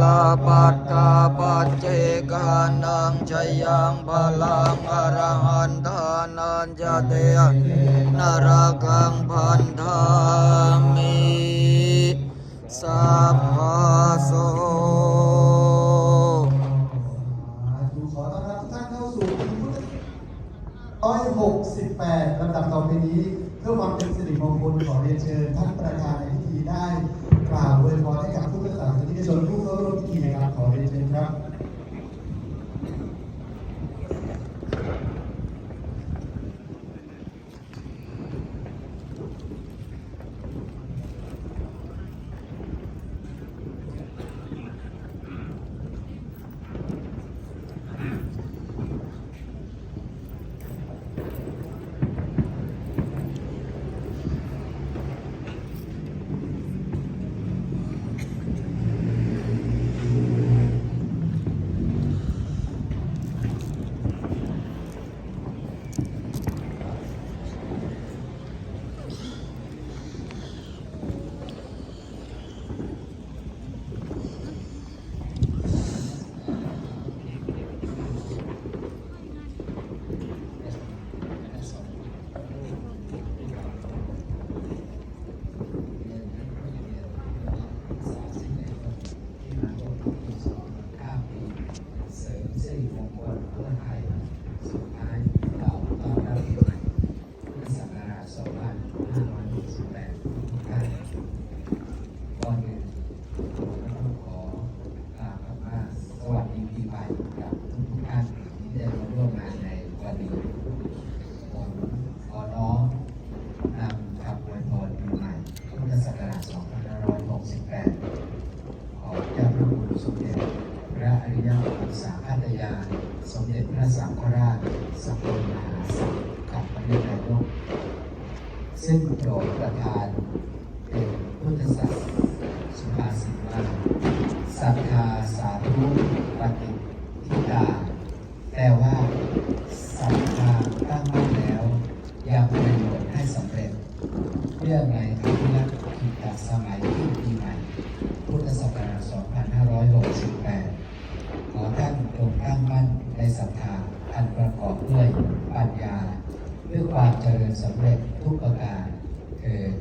ลาปัตตาปัจเจกานังชยังพลังอรหันตานันจเตนรกังพันธามิสัพพะโส เพื่อความเป็นสิริมงคลขอเรียนเชิญท่านประธานในพิธีได้กล่าวอวยพรให้กับผู้ศาสนิกชนผู้เข้าร่วมพิธีนะครับขอเรียนเชิญครับ เสริมสิริมงคลเพื่อไทยสุดท้ายกล่าวต้อนรับปีใหม่พุทธศักราช2568ทุกท่านก่อนอื่นผมก็ต้องขอกล่าวคำว่าสวัสดีปีใหม่กับทุกๆท่านที่ได้มาร่วมงานในวันนี้ผมขอน้อมนำคำอวยพรปีใหม่พุทธศักราช2568 ขอเจ้าพระคุณ สมเด็จพระอริยปุษาคัตยา สมเด็จพระสังฆราชสกลมหาสังฆปรินายกซึ่งโปรดประทานเป็นพุทธศาสนาสุภาษิตว่าศรัทธาสาธุปฏิทิตาแปลว่าศรัทธาตั้งมั่นแล้วยังประโยชน์ให้สำเร็จเรื่องในอภิรักษ กิตสมัยที่ปีใหม่ พุทธศักราช 2568 ขอท่านจงตั้งมั่นในศรัทธาอันประกอบด้วยปัญญาด้วยความเจริญสำเร็จทุกประการเถิด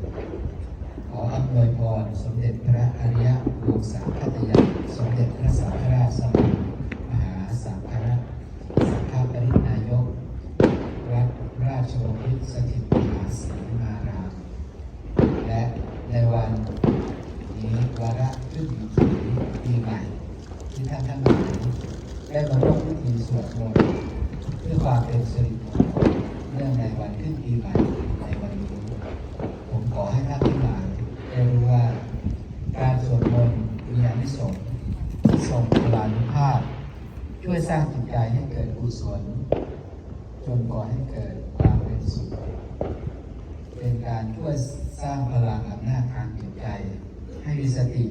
ขออำนวยพรสมเด็จพระอริยวงศาคตยาสมเด็จพระสังฆราชสมัยมหาสังฆราชสังฆปรินายก วัดราชวพิตรสถิตมหาศรีมาราม และใน วันนี้วาระขึ้นปีใหม่ ที่ท่านทั้งหลายได้มาร่วมพิธีสวดมนต์เพื่อความเป็นสิริมงคลเนื่องในวันขึ้นปีใหม่ในวันนี้ผมขอให้ท่านทั้งหลายได้รู้ว่าการสวดมนต์มีอานิสงส์ที่ทรงพลานุภาพ ช่วยสร้างจิตใจให้เกิดกุศลจนก่อให้เกิดความเป็นสุข เป็นการช่วยสร้างพลังอำนาจทางจิตใจ ให้มีสติ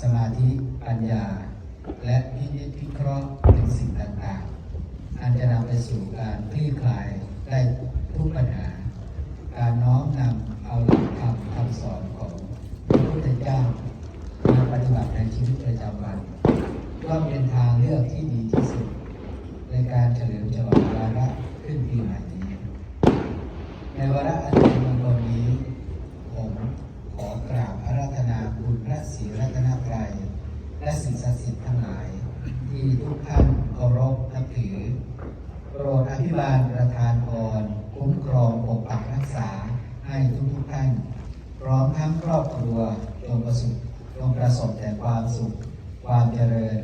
สมาธิปัญญา และพินิจพิเคราะห์ถึงสิ่งต่างๆ อันจะนำไปสู่การคลี่คลายได้ทุกปัญหา การน้อมนำเอาหลักธรรมคำสอนของพระพุทธเจ้ามาปฏิบัติในชีวิตประจำวันก็เป็นทางเลือกที่ดีที่สุด ในการเฉลิมฉลองวาระขึ้นปีใหม่ ในวาระอันเป็นมงคลนี้ ผมขอกราบอาราธนาคุณพระศรีรัตนตรัยและสิ่งศักดิ์สิทธิ์ทั้งหลาย ที่ทุกท่านเคารพนับถือ โปรดอภิบาลประทานพรคุ้มครองปกปักรักษาให้ทุกทุกท่าน พร้อมทั้งครอบครัวจงประสบจงประสบแต่ความสุข ความเจริญ